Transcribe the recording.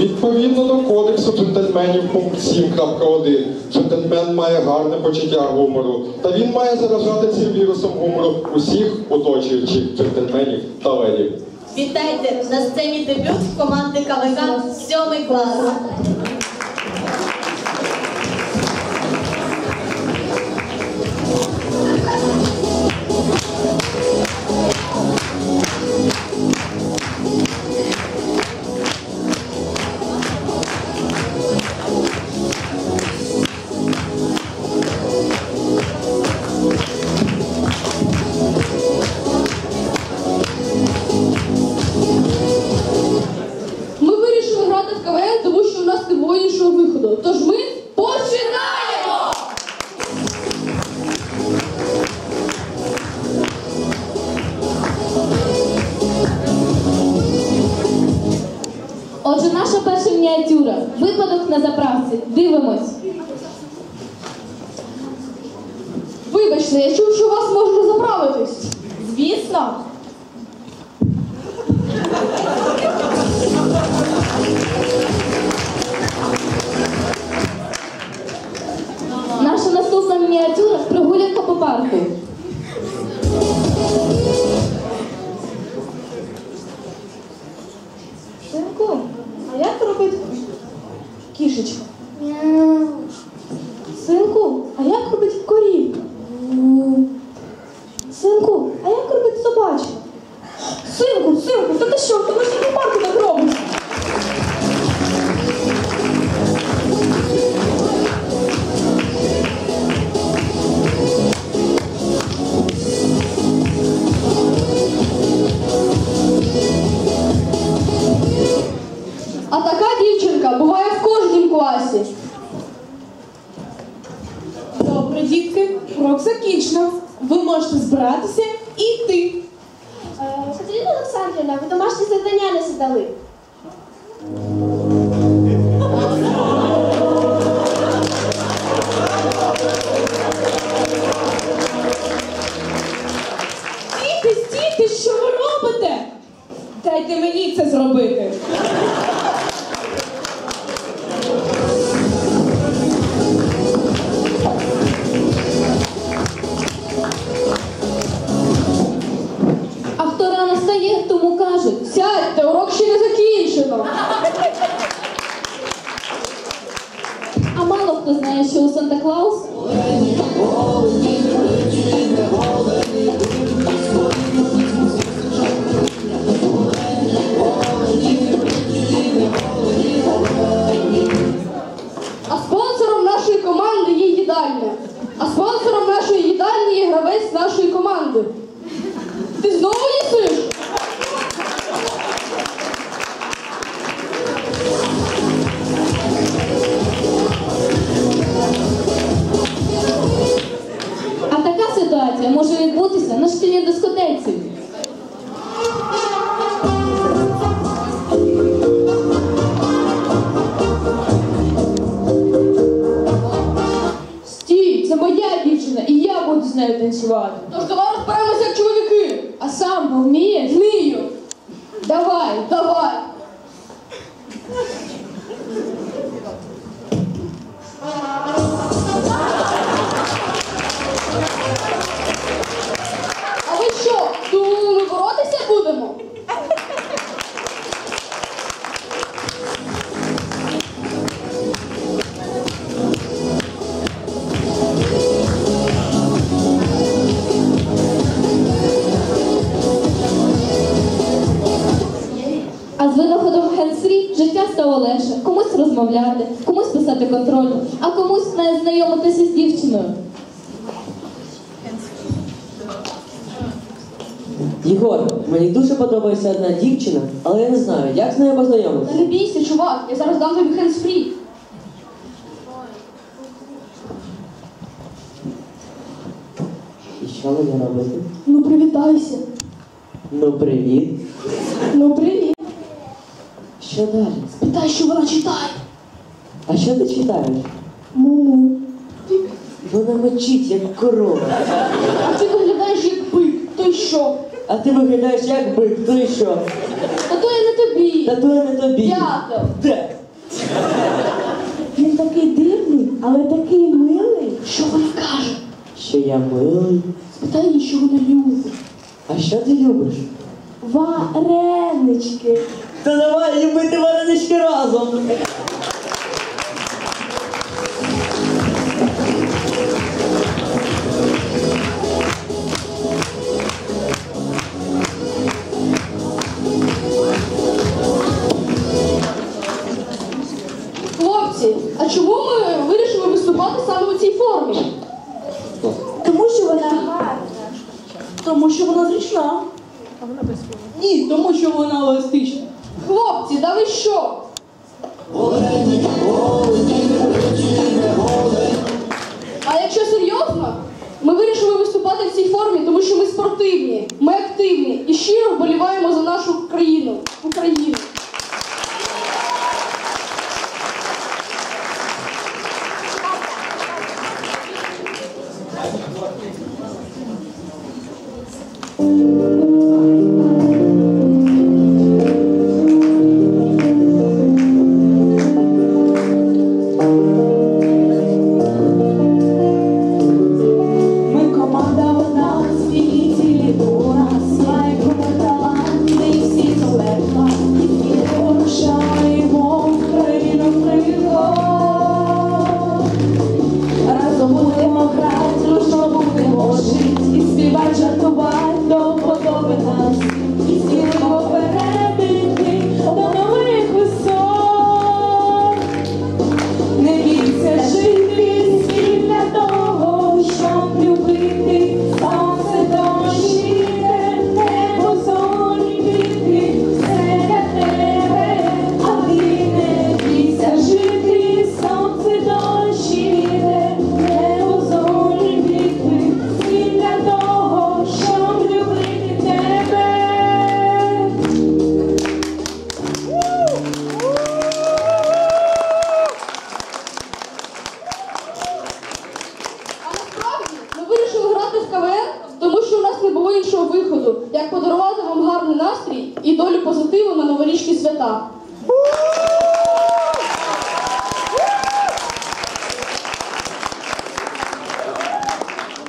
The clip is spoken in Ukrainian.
Відповідно до кодексу джентльменів пункт 7.1. Джентльмен має гарне почуття гумору, та він має заражати цим вірусом гумору усіх оточуючих джентльменів та ледів. Вітайте на сцені дебют команди КВК сьомий клас. На заправці. Дивимось. Вибачте, я чув, що у вас можна заправитись. Звісно. Наша наступна мініатюра прогулянка по парку. Добре, дітки, урок закінчено. Ви можете збиратися і йти. Катерина Олександрівна, ви домашні завдання не задали. Хто знає, що у Санта Клаус А спонсором нашої команди є їдальня. А спонсором нашої їдальні є гравець нашої команди. Нею танцювати. Тож давай розберемося як чоловіки. А сам бо вмієш? Життя стало легше. Комусь розмовляти, комусь писати контроль, а комусь навіть знайомитися з дівчиною. Єгор, мені дуже подобається одна дівчина, але я не знаю, як з нею Та познайомитися. не бійся, чувак, я зараз дам тобі hands-free. І що мені робити? Ну привітайся. Ну, привіт. Ну привіт. Що далі? Питай, що вона читає. А що ти читаєш? Му-му. Вона мечить, як корова. А ти виглядаєш як бик. То й що? А ти виглядаєш як бик, то і що? А то я не тобі. Та то не тобі. Дякую. Де? Він такий дивний, але такий милий. Що вона каже? Що я милий. Спитай її, що вона любить. А що ти любиш? Варенички. Та давай любити варенички разом. Хлопці, а чому ми вирішили виступати саме у цій формі? Тому що вона гарна. Тому що вона зручна. Ні, тому що вона еластична. Хлопці, да ви що? А якщо серйозно, ми вирішили виступати в цій формі, тому що ми спортивні, ми активні і щиро вболіваємо за нашу країну, Україну. Іншого виходу, як подарувати вам гарний настрій і долю позитиву на новорічні свята.